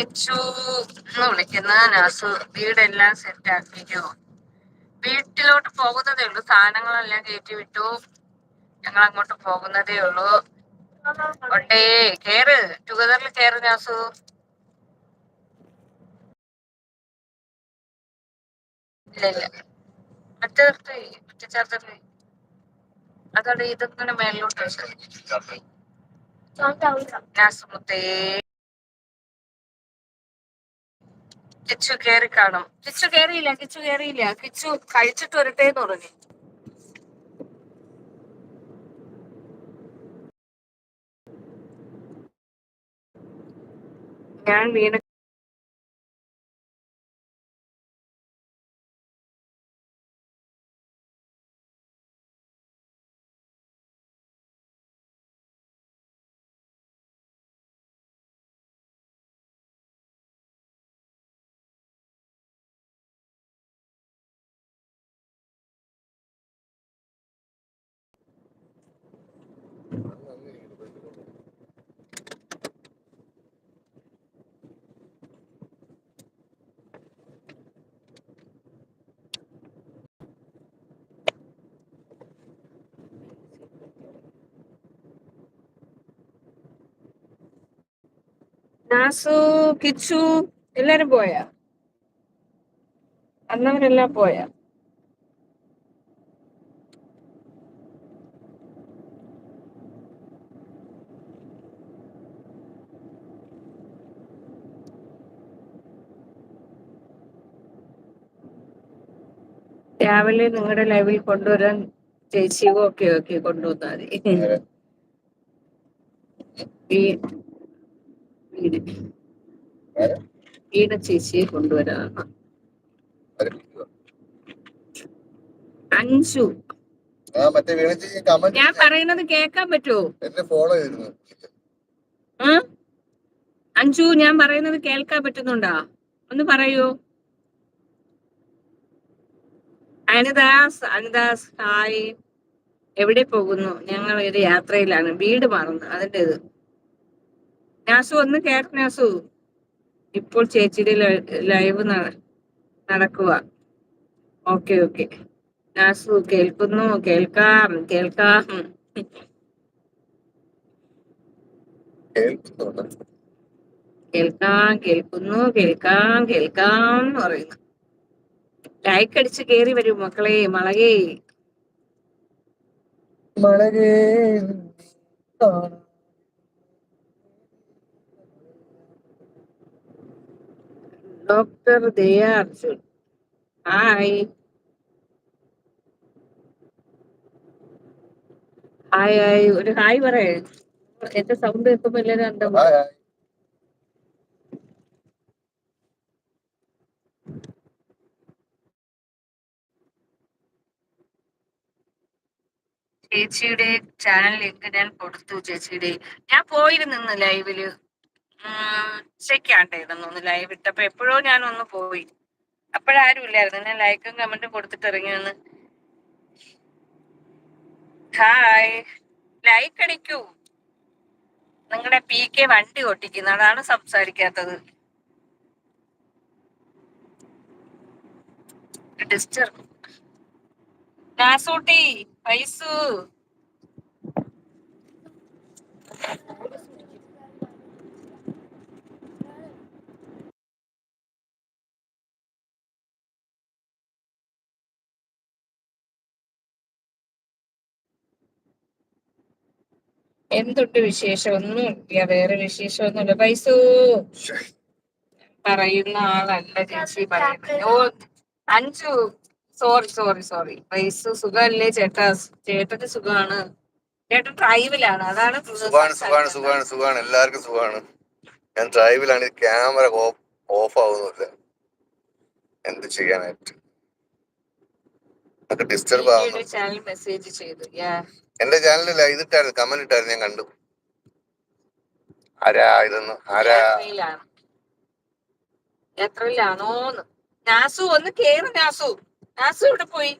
കിച്ചു എന്ന് വിളിക്കുന്ന nurse വീടെല്ലാം set ആക്കിയിട്ടു വീട്ടിലോട്ട് പോകുന്നതേ ഉള്ളൂ. സാധനങ്ങളെല്ലാം കയറ്റി വിട്ടു. ഞങ്ങൾ അങ്ങോട്ട് പോകുന്നതേ ഉള്ളൂ. ഒട്ടേ കേറ്. ടുഗദറിൽ കേറ് നാസു. ഇല്ല ഇല്ല. മറ്റേ മറ്റേ ചാർജറിൽ അതോടെ മേളിലോട്ട് വെച്ചത് നാസു മുത്തേ കിച്ചു കേറി കാണും. കിച്ചു കേറിയില്ല കിച്ചു കേറിയില്ല. കിച്ചു കഴിച്ചിട്ട് വരട്ടെ എന്ന് പറഞ്ഞു. ഞാൻ വീണ നാസു കിച്ചു എല്ലാരും പോയാ? അന്നവരെല്ലാം പോയാ? രാവിലെ നിങ്ങളുടെ ലൈവിൽ കൊണ്ടുവരാൻ ചേച്ചി ഒക്കെ ഓക്കെ കൊണ്ടുവന്നാൽ മതി. വീണ ചേച്ചിയെ കൊണ്ടുവരാണ് അഞ്ചു ഞാൻ പറയുന്നത് കേക്കാൻ പറ്റുമോ അഞ്ചു ഞാൻ പറയുന്നത് കേൾക്കാൻ പറ്റുന്നുണ്ടോ? ഒന്ന് പറയൂ. അനിദാസ് അനിദാസ് ഹായ്. എവിടെ പോകുന്നു? ഞങ്ങൾ ഒരു യാത്രയിലാണ്. വീട് മാറുന്നു. അതിന്റെ ഇത്. നാസു ഒന്ന് കേട്ട് നാസു. ഇപ്പോൾ ചേച്ചിയുടെ ലൈവ് നടക്കുക ഓക്കെ ഓക്കെ. നാസു കേൾക്കുന്നു കേൾക്കാം കേൾക്കാം. കേൾക്കാം കേൾക്കുന്നു കേൾക്കാം കേൾക്കാം എന്ന് പറയുന്നു. ലൈക്ക് അടിച്ച് കേറി വരൂ മക്കളെ മളകേ. മഴകേ doctor Daya Arjun hi. Hi hi. ഒരു ഹായ് പറയേ. എന്റെ സൗണ്ട് കേൾക്കുമ്പോ എല്ലാരും ഹായ്. ചേച്ചിയുടെ ചാനൽ ലിങ്ക് ഞാൻ കൊടുത്തു ചേച്ചിയുടെ. ഞാൻ പോയിരുന്നു ലൈവിൽ ഉച്ചയ്ക്കാണ്ടായിരുന്നു ഒന്ന് ലൈവ് ഇട്ടപ്പോ എപ്പോഴോ ഞാൻ ഒന്ന് പോയി. അപ്പോഴാരും ഇല്ലായിരുന്നു. ഞാൻ ലൈക്കും കമന്റും കൊടുത്തിട്ട് ഇറങ്ങി വന്ന്. ഹായ് ലൈക്ക് അടിക്കൂ. നിങ്ങളുടെ പി കെ വണ്ടി ഓട്ടിക്കുന്നു. അതാണ് സംസാരിക്കാത്തത്. ഡിസ്റ്റർബ് നാസൂട്ടി പൈസു. എന്തുണ്ട് വിശേഷം? ഒന്നും ഇല്ല വേറെ വിശേഷമൊന്നുമില്ല. പൈസു പറയുന്ന ആളല്ല ചേച്ചി പറയുന്നത്. അഞ്ചു സോറി സോറി സോറി പൈസ സുഖമല്ലേ? ചേട്ടാ ചേട്ടന് സുഖമാണ്. ചേട്ടൻ ഡ്രൈവിലാണ് അതാണ് സുഖാണ് സുഖാണ് സുഖാണ് സുഖാണ്. എല്ലാവർക്കും സുഖാണ്. ഞാൻ ഡ്രൈവിലാണ് ക്യാമറ ഓഫ് ആവുന്നില്ല എന്ത് ചെയ്യാനായിട്ട്? നമുക്ക് ഡിസ്റ്റർബ് ആവുന്നു. ചാനൽ മെസ്സേജ് ചെയ്തു. എന്റെ ചാനലിൽ ഇതിട്ടായിരുന്നു കമന്റ് ഇട്ടായിരുന്നു ഞാൻ കണ്ടു. ആരാ ഇതൊന്നും? ആരാ? എത്ര യാത്രയിലാണോന്ന് നാസു ഒന്ന് കേറ് നാസു. നാസു ഇവിടെ പോയി?